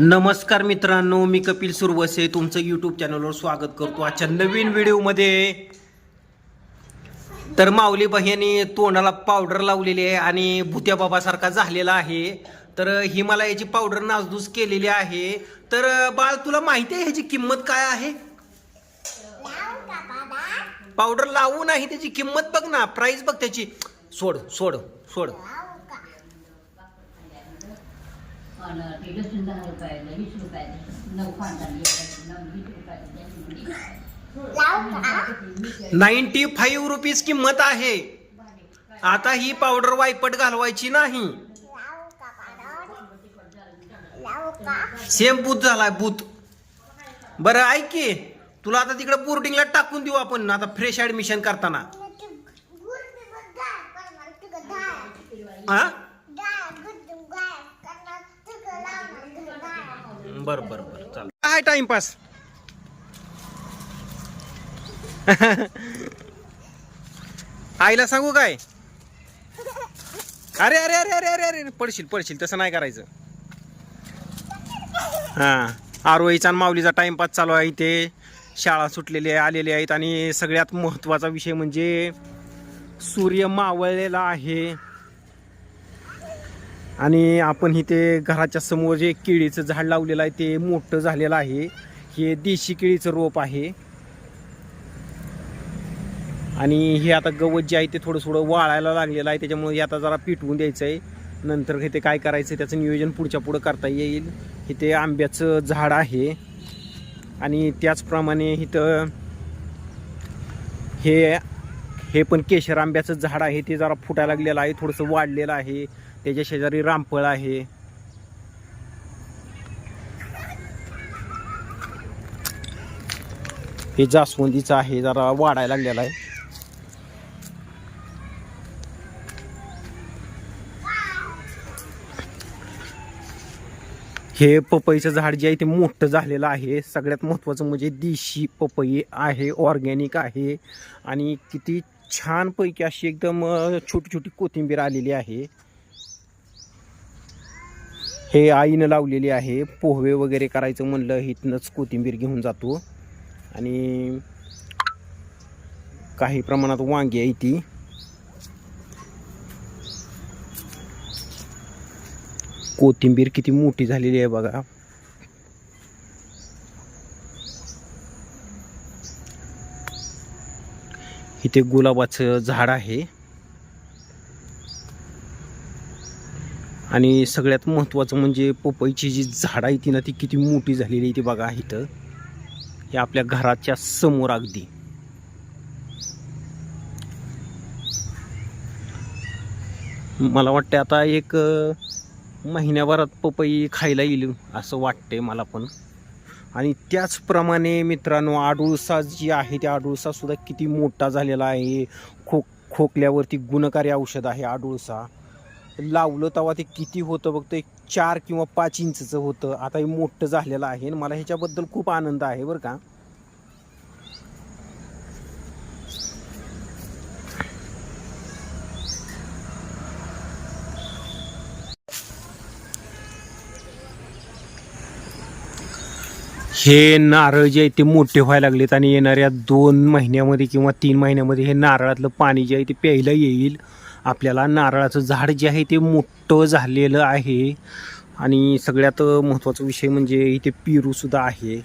नमस्कार मित्रांनो मी कपिल सुरवसे तुमचं यूट्यूब चॅनलवर स्वागत करतो. आजच्या नवीन व्हिडिओमध्ये तर माऊली बहिणी तोंडाला पावडर लावलेली आहे आणि भुत्या बाबासारखा झालेला आहे. तर हिमालयाची पावडर नासधूस केलेली आहे. तर बाळ तुला माहिती आहे ह्याची किंमत काय आहे? पावडर लावू नाही त्याची किंमत बघ ना. प्राइस बघ त्याची. सोड सोड सोड. आणि ते लसूण दहा रुपयाला वीस रुपयाला नऊ पांढरा वीस रुपयाला नाईन्टी फाईव्ह रुपीज किंमत आहे. आता ही पावडर वायपट घालवायची नाही. सेम बूथ झालाय बूथ. बरं ऐक की तुला आता तिकडे बोर्डिंगला टाकून देऊ आपण. आता फ्रेश ऍडमिशन करताना. हा बर बर बर चाल काय टाइमपास? आईला सांगू काय? अरे अरे अरे अरे अरे अरे पडशील पडशील तसं नाही करायचं. हा आरोहीचा आणि माऊलीचा टाइमपास चालू आहे इथे. शाळा सुटलेली आहे आलेली आहेत. आणि सगळ्यात महत्त्वाचा विषय म्हणजे सूर्य मावळलेला आहे. आणि आपण इथे घराच्या समोर जे केळीचं झाड लावलेलं आहे ते मोठं झालेलं आहे. हे देशी केळीचं रोप आहे. आणि हे आता गवत जे आहे ते थोडं थोडं वाळायला लागलेलं आहे. त्याच्यामुळे हे आता जरा पिटवून द्यायचं आहे नंतर इथे काय करायचं त्याचं नियोजन पुढच्या पुढं करता येईल. इथे आंब्याचं झाड आहे. आणि त्याचप्रमाणे इथं हे हे पण केशर आंब्याचं झाड आहे ते जरा फुटायला लागलेलं आहे. थोडंसं वाढलेलं आहे. त्याच्या शेजारी रामफळ आहे. हे जास्वंदीचं आहे जरा वाढायला लागलेलं आहे. हे पपईचं झाड जे आहे ते मोठं झालेलं आहे. सगळ्यात महत्त्वाचं म्हणजे देशी पपई आहे ऑर्गॅनिक आहे. आणि किती छानपैकी अशी एकदम छोटी छोटी कोथिंबीर आलेली आहे. हे आईनं लावलेली आहे पोहवे वगैरे करायचं म्हणलं इथनंच कोथिंबीर घेऊन जातो. आणि काही प्रमाणात वांगी आहे ती. कोथिंबीर किती मोठी झालेली आहे बघा. इथे गुलाबाचं झाड आहे. आणि सगळ्यात महत्त्वाचं म्हणजे पपईची जी झाड आहे ती ना ती किती मोठी झालेली आहे ती बघा इथं. हे आपल्या घराच्या समोर अगदी. मला वाटते आता एक महिन्याभरात पपई खायला येईल असं वाटते मला पण. आणि त्याचप्रमाणे मित्रांनो आडुळसा जी आहे त्या आडुळसासुद्धा किती मोठा झालेला आहे. खोक खोकल्यावरती गुणकारी औषध आहे आडुळसा. लावलं तेव्हा ते किती होतं बघतो एक चार किंवा पाच इंचचं होतं. आता हे मोठं झालेलं आहे आणि मला ह्याच्याबद्दल खूप आनंद आहे बरं का. हे नारळ जे आहे ते मोठे व्हायला लागलेत आणि येणाऱ्या दोन महिन्यामध्ये किंवा तीन महिन्यामध्ये हे नारळातलं पाणी जे आहे ते प्यायला येईल. आपल्याला नारळाचं झाड जे आहे ते मोठं झालेलं आहे. आणि सगळ्यात महत्त्वाचा विषय म्हणजे इथे पेरूसुद्धा आहे.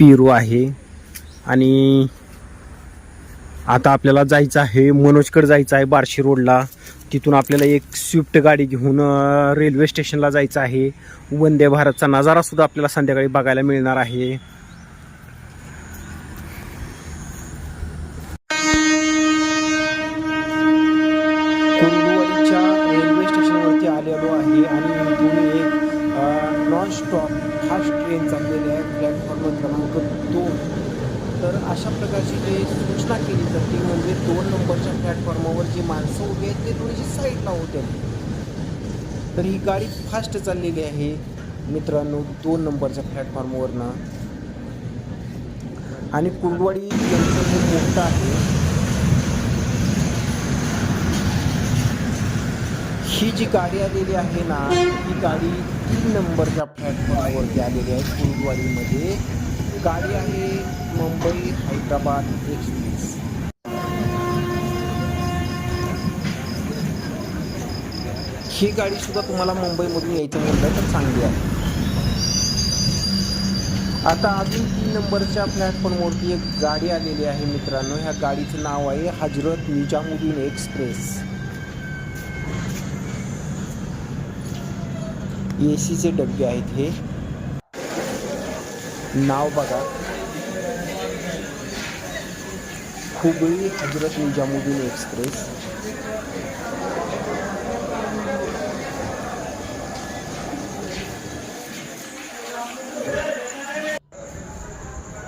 पेरू आहे. आणि आता आपल्याला जायचं आहे मनोजकडे जायचं आहे बार्शी रोडला. तिथून आपल्याला एक स्विफ्ट गाडी घेऊन रेल्वे स्टेशनला जायचं आहे. वंदे भारतचा नजारासुद्धा आपल्याला संध्याकाळी बघायला मिळणार आहे. ट्रेन चाललेली आहे प्लॅटफॉर्म क्रमांक दोन. तर अशा प्रकारची जे सूचना केली जाते म्हणजे दोन नंबरच्या प्लॅटफॉर्मवर जी माणसं उभी आहेत ते थोडीशी साईडला होते तर ही गाडी फास्ट चाललेली आहे. मित्रांनो दोन नंबरच्या प्लॅटफॉर्मवरनं आणि कुर्डवाडी जंक्शन हे मोठं आहे ही जी गाडी आलेली आहे ना ही गाडी तीन नंबरच्या प्लॅटफॉर्मवरती आलेली आहे कुर्डवाडीमध्ये गाडी आहे मुंबई हैदराबाद एक्सप्रेस. ही गाडी सुद्धा तुम्हाला मुंबईमधून यायचं म्हणलं तर चांगली आहे. आता अजून तीन नंबरच्या प्लॅटफॉर्मवरती एक गाडी आलेली आहे मित्रांनो. ह्या गाडीचं नाव आहे हजरत निजामुद्दीन एक्सप्रेस. ए सीचे डबे आहेत हे. नाव बघा. हुबळी हजरत निजामुद्दीन एक्सप्रेस.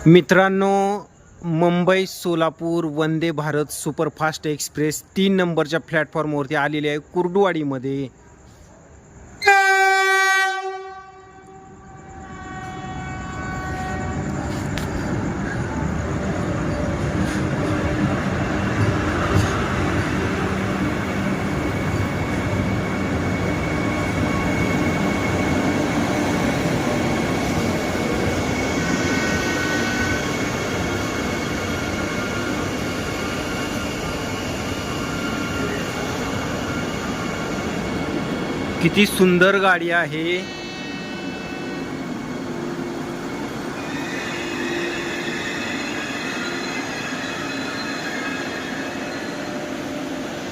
मित्रांनो मुंबई सोलापूर वंदे भारत सुपरफास्ट एक्सप्रेस तीन नंबरच्या प्लॅटफॉर्मवरती आलेली आहे कुर्डुवाडीमध्ये. किती सुंदर गाडी आहे.